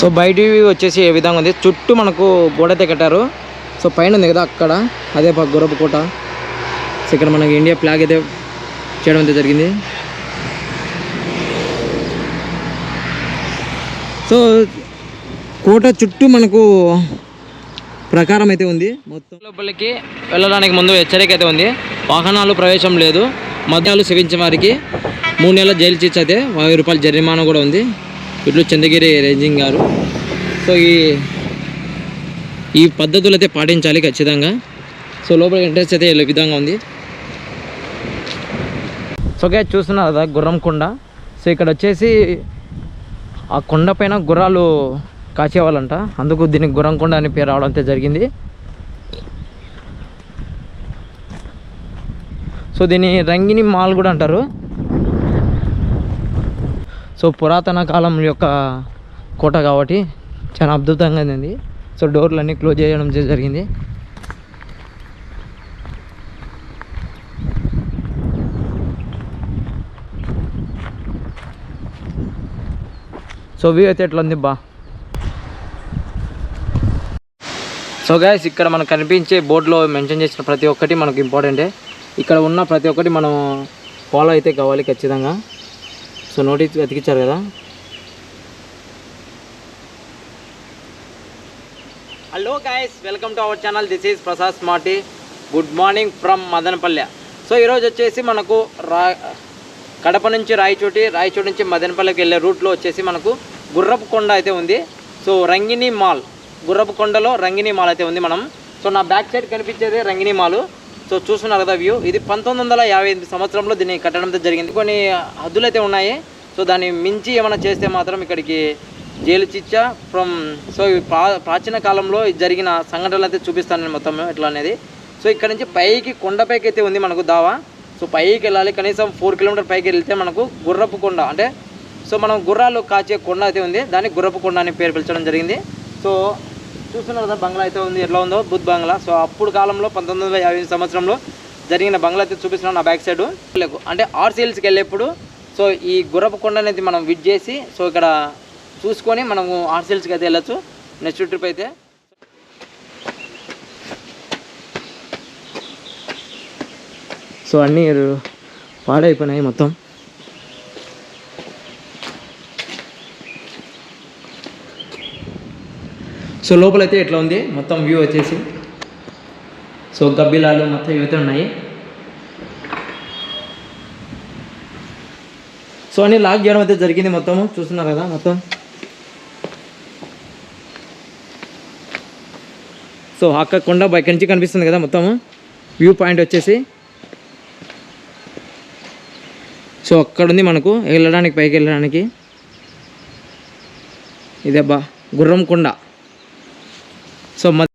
So బయట view వచ్చేసి ఏ విధంగా ఉంది? చుట్టూ మనకు గోడ అయితే కట్టారు. సో పైన ఉంది కదా అక్కడ. అదే గొరపు కోట. సో ఇక్కడ మనకి ఇండియా ఫ్లాగ్ అయితే చేయడం అయితే జరిగింది. సో కోట చుట్టూ మనకు ప్రకారం అయితే ఉంది. మొత్తం లోపలికి వెళ్ళడానికి ముందు హెచ్చరిక అయితే ఉంది. వాహనాలు ప్రవేశం లేదు. మద్యాలు సేవించే వారికి మూడు నెలల జైలు శిక్ష అయితే వెయ్యి రూపాయల జరిమానా కూడా ఉంది. ఇట్లు చంద్రగిరి రేంజింగ్ గారు. సో ఈ ఈ పద్ధతులు అయితే పాటించాలి ఖచ్చితంగా. సో లోపల ఇంట్రెస్ట్ అయితే విధంగా ఉంది. సో గా చూస్తున్నారు కదా గుర్రం కొండ. సో ఇక్కడ వచ్చేసి ఆ కొండ పైన గుర్రాలు కాచేవాళ్ళంట. అందుకు దీనికి గుర్రం కొండ అని పేరు రావడం అయితే జరిగింది. సో దీన్ని రంగిని మాల్ కూడా అంటారు. సో పురాతన కాలం యొక్క కోట కాబట్టి చాలా అద్భుతంగా ఉంది. సో డోర్లు అన్నీ క్లోజ్ చేయడం జరిగింది. సో వ్యూ అయితే ఎట్లా ఉంది బా? సో గాయస్ ఇక్కడ మనకు కనిపించే బోర్డులో మెన్షన్ చేసిన ప్రతి ఒక్కటి మనకు ఇంపార్టెంటే. ఇక్కడ ఉన్న ప్రతి ఒక్కటి మనం ఫాలో అయితే కావాలి ఖచ్చితంగా. సో నోటీస్ వెతికిచ్చారు కదా? Hello guys welcome to our channel this is Prasad smarty good morning from Madanapalle so ఈరోజు వచ్చేసి మనకు రా కడప నుంచి రాయచోటి రాయచోటి నుంచి మదనపల్లెకి వెళ్ళే రూట్లో వచ్చేసి మనకు గుర్రపు కొండ అయితే ఉంది. సో రంగిని మాల్ గుర్రపు కొండలో రంగిని మాల్ అయితే ఉంది మనం. సో నా బ్యాక్ సైడ్ కనిపించేది రంగిని మాల్. సో చూస్తున్నారు కదా వ్యూ. ఇది పంతొమ్మిది వందల యాభై ఎనిమిది సంవత్సరంలో దీన్ని కట్టడంతో జరిగింది. కొన్ని హద్దులు అయితే ఉన్నాయి. సో దాన్ని మించి ఏమైనా చేస్తే మాత్రం ఇక్కడికి జైలు చిచ్చ ఫ్రమ్ సో ప్రా ప్రాచీన కాలంలో జరిగిన సంఘటనలు అయితే చూపిస్తాను నేను మొత్తం ఎట్లా అనేది. సో ఇక్కడ నుంచి పైకి కొండపైకి అయితే ఉంది మనకు దావా. సో పైకి వెళ్ళాలి కనీసం ఫోర్ కిలోమీటర్ పైకి వెళ్తే మనకు గుర్రపు కొండ అంటే సో మనం గుర్రాలు కాచే కొండ అయితే ఉంది. దాన్ని గుర్రపు కొండ అని పేరు పిలిచడం జరిగింది. సో చూస్తున్నారు కదా బంగ్లా అయితే ఉంది. ఎట్లా ఉందో? బుద్ధ్ బంగ్లా. సో అప్పుడు కాలంలో పంతొమ్మిది వందల యాభై సంవత్సరంలో జరిగిన బంగ్లా అయితే చూపిస్తున్నాను నా బ్యాక్ సైడ్ అంటే ఆర్సీఎల్స్కి వెళ్ళేప్పుడు సో ఈ గుర్రపు కొండ అనేది మనం విడ్ చేసి సో ఇక్కడ చూసుకొని మనము హాస్టల్స్కి అయితే వెళ్ళచ్చు. నెక్స్ట్ ట్రిప్ అయితే. సో అన్నీ పాడైపోయినాయి మొత్తం. సో లోపలైతే ఎట్లా ఉంది? మొత్తం వ్యూ వచ్చేసి. సో గబ్బిలాలు మొత్తం ఇవైతే ఉన్నాయి. సో అన్నీ లాక్ చేయడం అయితే జరిగింది మొత్తం చూస్తున్నారు కదా మొత్తం. సో అక్క కొండ బయట నుంచి కనిపిస్తుంది కదా మొత్తం. వ్యూ పాయింట్ వచ్చేసి. సో అక్కడ ఉంది మనకు వెళ్ళడానికి పైకి వెళ్ళడానికి. ఇదే బా గుర్రం కొండ. సో మ